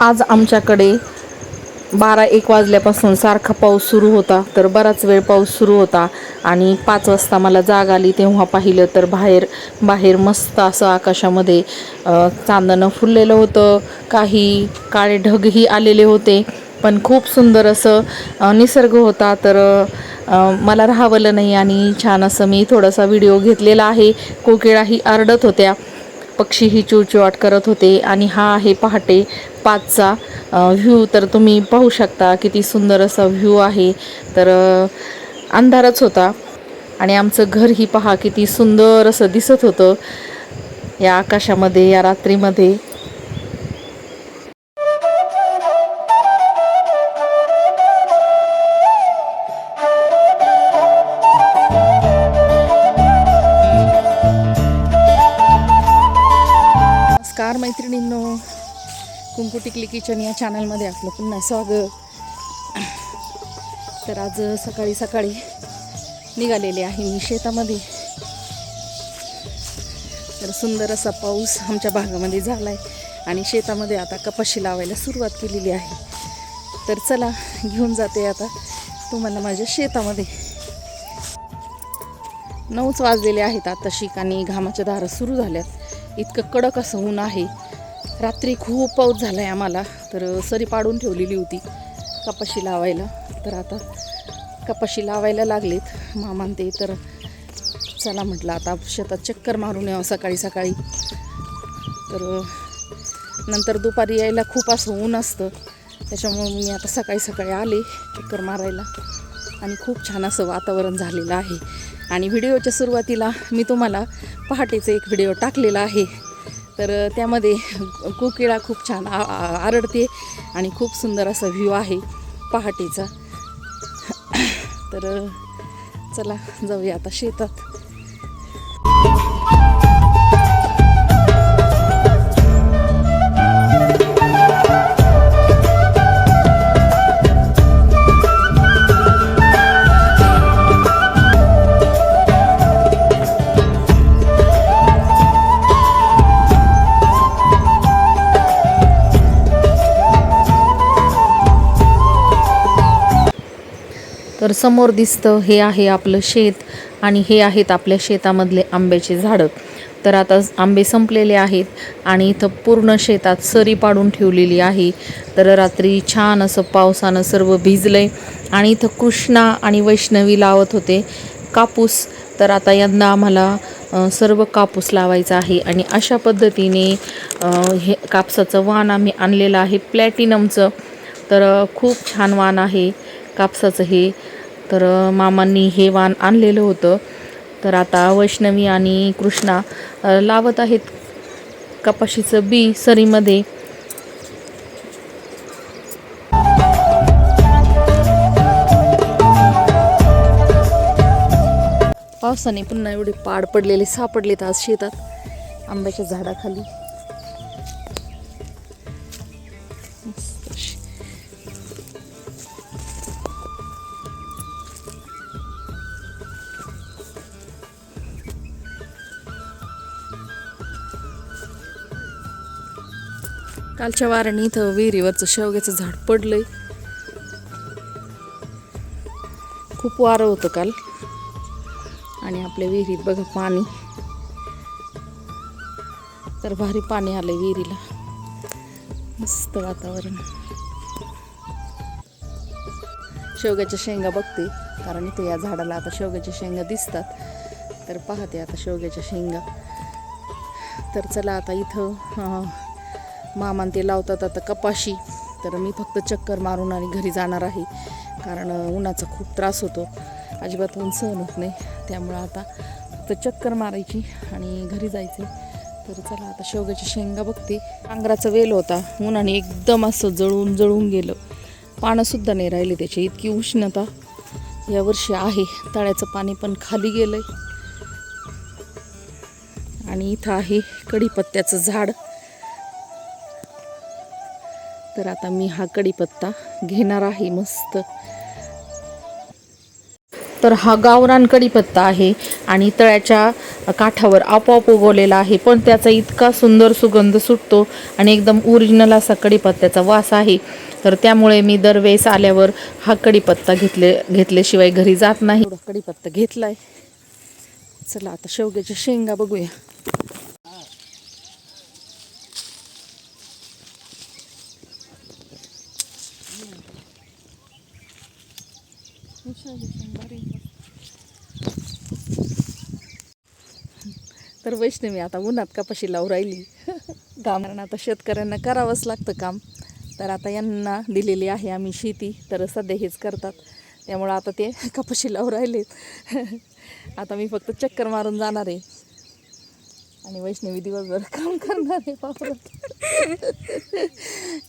आज आमच्याकडे बारा एक वाजल्यापासून सारखा पाऊस सुरू होता तर बराच वेळ पाऊस सुरू होता. आणि पाच वाजता मला जाग आली तेव्हा पाहिलं तर बाहेर बाहेर मस्त असं आकाशामध्ये चांदणं फुललेलं होतं. काही काळे ढगही आलेले होते पण खूप सुंदर असं निसर्ग होता. तर मला राहावलं नाही आणि छान असं मी थोडासा व्हिडिओ घेतलेला आहे. कोकिळाही आरडत होत्या. पक्षीही चिवचिवाट करत होते आणि हा आहे पहाटे पाचचा व्ह्यू तर तुम्ही पाहू शकता किती सुंदर असा व्ह्यू आहे. तर अंधारच होता आणि आमचं घरही पहा किती सुंदर असं दिसत होतं. या आकाशामध्ये या रात्रीमध्ये नमस्कार मैत्रिणींनो. कुंकू टिकली किचन या चॅनलमध्ये आपलं पुन्हा स्वागत. तर आज सकाळी सकाळी निघालेले आहे मी शेतामध्ये. तर सुंदर असा पाऊस आमच्या भागामध्ये झाला आहे आणि शेतामध्ये आता कपाशी लावायला सुरुवात केलेली आहे. तर चला घेऊन जाते आता तुम्हाला माझ्या शेतामध्ये. नऊच वाजलेले आहेत आता शिक आणि घामाच्या दारं सुरू झाल्यात. इतकं कडक असं ऊन आहे. रात्री खूप पाऊस झाला आहे आम्हाला. तर सरी पाडून ठेवलेली होती कपाशी लावायला. तर आता कपाशी लावायला लागलेत. मामान ते तर चला म्हटलं आता शेतात चक्कर मारून यावं सकाळी सकाळी. तर नंतर दुपारी यायला खूप असं ऊन असतं. त्याच्यामुळे मी आता सकाळी सकाळी आले चक्कर मारायला. आणि खूप छान असं वातावरण झालेलं आहे. आणि व्हिडिओच्या सुरुवातीला मी तुम्हाला पहाटेचा एक व्हिडिओ टाकलेला आहे. तर त्यामध्ये कोकिळा खूप छान आ- आरडते आणि खूप सुंदर असा व्ह्यू आहे पहाटेचा. तर चला जाऊया आता शेतात. तर समोर दिसतं हे आहे आपलं शेत आणि हे आहेत आपल्या शेतामधले आंब्याचे झाडं. तर आता आंबे संपलेले आहेत आणि इथं पूर्ण शेतात सरी पाडून ठेवलेली आहे. तर रात्री छान असं पावसानं सर्व भिजलंय आणि इथं कृष्णा आणि वैष्णवी लावत होते कापूस. तर आता यंदा आम्हाला सर्व कापूस लावायचा आहे आणि अशा पद्धतीने हे कापसाचं वाण आम्ही आणलेलं आहे. प्लॅटिनमचं. तर खूप छान वाण आहे कापसाचं हे. तर मामांनी हे वाण आणलेलं होतं. तर आता वैष्णवी आणि कृष्णा लावत आहेत कपाशीचं बी सरीमध्ये. पावसाने पुन्हा एवढे पाड पडलेले सापडलेत आज शेतात. आंब्याच्या झाडाखाली. कालच्या वाराने इथं विहिरीवरचं शेवग्याचं झाड पडलंय. खूप वारं होतं काल. आणि आपल्या विहिरीत बघा पाणी. तर भारी पाणी आलंय विहिरीला. मस्त वातावरण. शेवग्याच्या शेंगा बघते कारण इथे या झाडाला आता शेवग्याच्या शेंगा दिसतात. तर पाहते आता शेवग्याच्या शेंगा. तर चला आता इथं मामान ते लावतात आता कपाशी. तर मी फक्त चक्कर मारून आणि घरी जाणार आहे. कारण उन्हाचा खूप त्रास होतो. अजिबात ऊन सहन होत नाही. त्यामुळं आता फक्त चक्कर मारायची आणि घरी जायचे तर चला आता शेवग्याची शेंगा बघते. नांगराचा वेल होता. उन्हाने एकदम असं जळून जळून गेलं. पानंसुद्धा नाही राहिले त्याची. इतकी उष्णता यावर्षी आहे. तळ्याचं पाणी पण खाली गेलंय. आणि इथं आहे कढीपत्त्याचं झाड. तर आता मी हा कढीपत्ता घेणार आहे मस्त. तर हा गावरान कढीपत्ता आहे आणि तळ्याच्या काठावर आपोआप उगवलेला आहे पण त्याचा इतका सुंदर सुगंध सुटतो आणि एकदम ओरिजिनल असा कढीपत्त्याचा वास आहे. तर त्यामुळे मी दरवेळेस आल्यावर हा कढीपत्ता घेतले घेतल्याशिवाय घरी जात नाही. कडीपत्ता घेतला घेतलाय. चला आता शेवग्याच्या शेंगा बघूया. तर वैष्णवी आता उन्हात कपाशी लावून राहिली. काम कारण आता शेतकऱ्यांना करावंच लागतं काम. तर आता यांना दिलेली आहे आम्ही शेती तर सध्या हेच करतात. त्यामुळं आता ते कपाशी लावून राहिलेत आता मी फक्त चक्कर मारून जाणार आहे. आणि वैष्णवी दिवसभर काम करणार आहे वावरात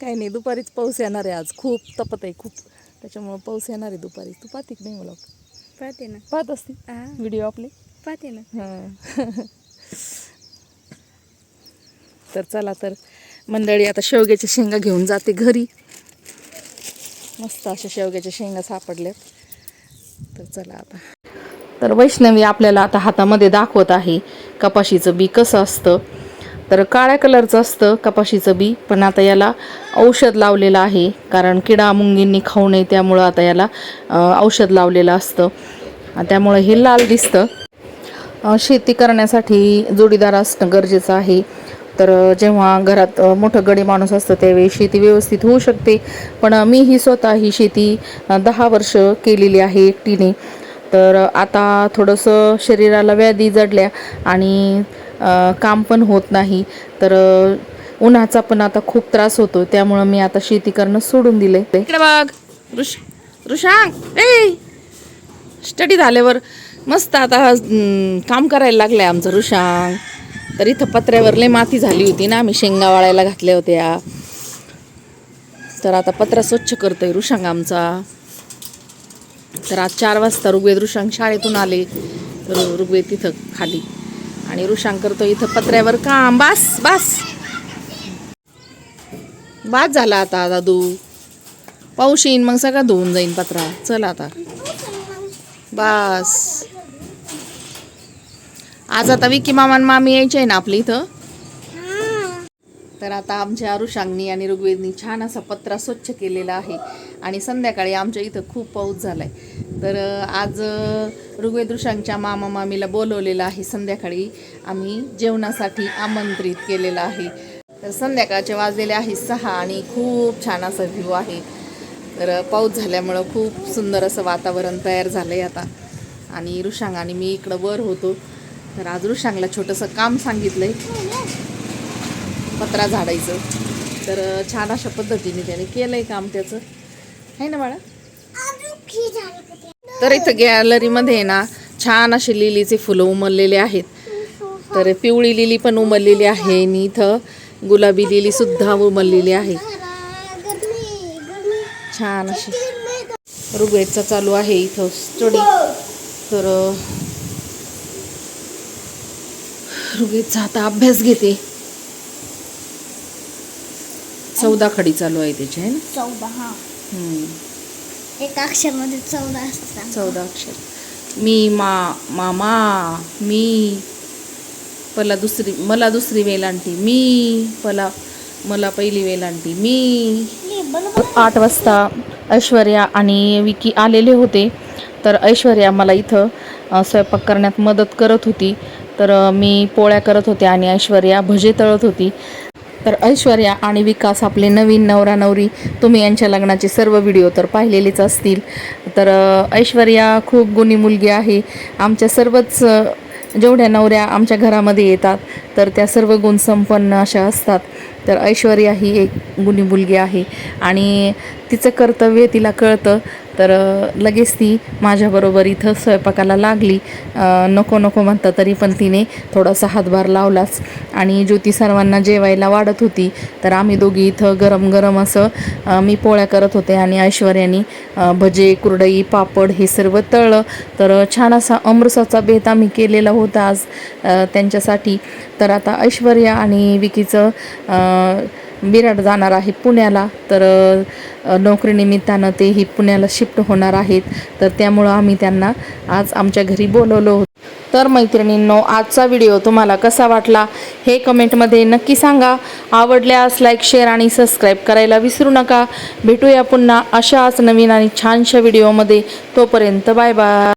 काही नाही दुपारीच पाऊस येणार आहे आज. खूप तपत आहे खूप. त्याच्यामुळं पाऊस येणार आहे दुपारी. तू पाहते की नाही मला? पाहते ना. पाहत असते? व्हिडिओ आपले? पाहते ना. हां. तर चला तर मंडळी आता शेवग्याच्या शेंगा घेऊन जाते घरी. मस्त अशा शेवग्याच्या शेंगा सापडल्यात. तर चला आता. तर वैष्णवी आपल्याला आता हातामध्ये दाखवत आहे कपाशीचं बी कसं असतं. तर काळ्या कलरचं असतं कपाशीचं बी पण आता याला औषध लावलेलं आहे कारण किडा मुंगींनी खाऊ नये त्यामुळं आता याला औषध लावलेलं असतं. त्यामुळं हे लाल दिसतं. शेती करण्यासाठी जोडीदार असणं गरजेचं आहे. तर जेव्हा घरात मोठं गडी माणूस असतं त्यावेळी शेती व्यवस्थित होऊ शकते. पण मी ही स्वतः ही शेती दहा वर्ष केलेली आहे एकटीने. तर आता थोडंसं शरीराला व्याधी जडल्या आणि काम पण होत नाही. तर उन्हाचा पण आता खूप त्रास होतो त्यामुळं मी आता शेती करणं सोडून दिले बघ. ऋष ऋषांक! ए! स्टडी झाल्यावर मस्त आता काम करायला लागलंय आमचं ऋषांग तर इथं पत्र्यावर लय माती झाली होती ना आम्ही शेंगा वाळायला घातल्या होत्या. तर आता पत्रा स्वच्छ करतोय ऋषांग आमचा. तर आज चार वाजता ऋग्वेद ऋषांग शाळेतून आले. तर ऋग्वेद तिथं खाली. आणि ऋषांग करतो इथं पत्र्यावर काम. बास बास. बास झाला आता दादू पाऊस येईन मग सगळा धुवून जाईन पत्रा. चल आता. बास. आज आता विकी मामा मामी यायचे आहे ना आपल्या इथं? तर आता आमच्या ऋषांगनी आणि ऋग्वेदनी छान असा पत्रा स्वच्छ केलेला आहे. आणि संध्याकाळी आमच्या इथं खूप पाऊस झाला आहे तर आज ऋग्वेद ऋषांगच्या मामा मामीला बोलवलेलं आहे. संध्याकाळी आम्ही जेवणासाठी आमंत्रित केलेलं आहे. तर संध्याकाळचे वाजलेले आहे सहा आणि खूप छान असा व्ह्यू आहे. तर पाऊस झाल्यामुळं खूप सुंदर असं वातावरण तयार झालं आहे आता. आणि ऋषांग आणि मी इकडं वर होतो. तर आज ऋषांगला छोटंसं काम सांगितलं आहे पत्रा झाडायचं. तर छान अशा पद्धतीने त्याने केलं आहे काम त्याचं. आहे ना बाळा? तर इथं गॅलरीमध्ये आहे ना छान असे लिलीचे फुलं उमललेले आहेत. तर पिवळी लिली पण उमललेली आहे आणि इथं गुलाबी लिली सुद्धा उमललेली आहे. छान अशी ऋग्वेदचा चालू आहे इथं स्टडी. तर ऋग्वेदचा आता अभ्यास घेते. चौदा खडी चालू आहे त्याची आहे ना? चौदा हा. हम्म, एक अक्षरमध्ये चौदा असतात. चौदा अक्षर. मी मा मामा मी पला दुसरी मला दुसरी वेलांटी मी पला मला पहिली वेलांटी मी. आठ वाजता ऐश्वर्या आणि विकी आलेले होते. तर ऐश्वर्या मला इथं अ, स्वयंपाक करण्यात मदत करत होती. तर अ, मी पोळ्या करत होते आणि ऐश्वर्या भजे तळत होती. तर ऐश्वर्या आणि विकास आपले नवीन नवरा नवरी तुम्ही यांच्या लग्नाचे सर्व व्हिडिओ तर पाहिलेलेच असतील. तर ऐश्वर्या खूप गुणी मुलगी आहे. आमच्या सर्वच जेवढ्या नवऱ्या आमच्या घरामध्ये येतात तर त्या सर्व गुणसंपन्न अशा असतात. तर ऐश्वर्या ही एक गुणी मुलगी आहे. आणि तिचं कर्तव्य तिला कळतं. तर लगेच ती माझ्याबरोबर इथं स्वयंपाकाला लागली. नको नको म्हणता तरी पण तिने थोडासा हातभार लावलाच. आणि ज्योती सर्वांना जेवायला वाढत होती. तर आम्ही दोघी इथं गरम गरम असं मी पोळ्या करत होते आणि ऐश्वर्यानी भजे कुरडई पापड हे सर्व तळलं. तर छान असा अमृताचा बेत आम्ही केलेला होता आज त्यांच्यासाठी. तर आता ऐश्वर्या आणि विकीचं अ, विराट जाणार आहे पुण्याला. तर नोकरीनिमित्तानं तेही पुण्याला शिफ्ट होणार आहेत. तर त्यामुळं आम्ही त्यांना आज आमच्या घरी बोलवलो होतो. तर मैत्रिणींनो आजचा व्हिडिओ तुम्हाला कसा वाटला हे कमेंटमध्ये नक्की सांगा. आवडल्यास लाईक शेअर आणि सबस्क्राईब करायला विसरू नका. भेटूया पुन्हा अशाच नवीन आणि छानशा व्हिडिओमध्ये. तोपर्यंत बाय बाय.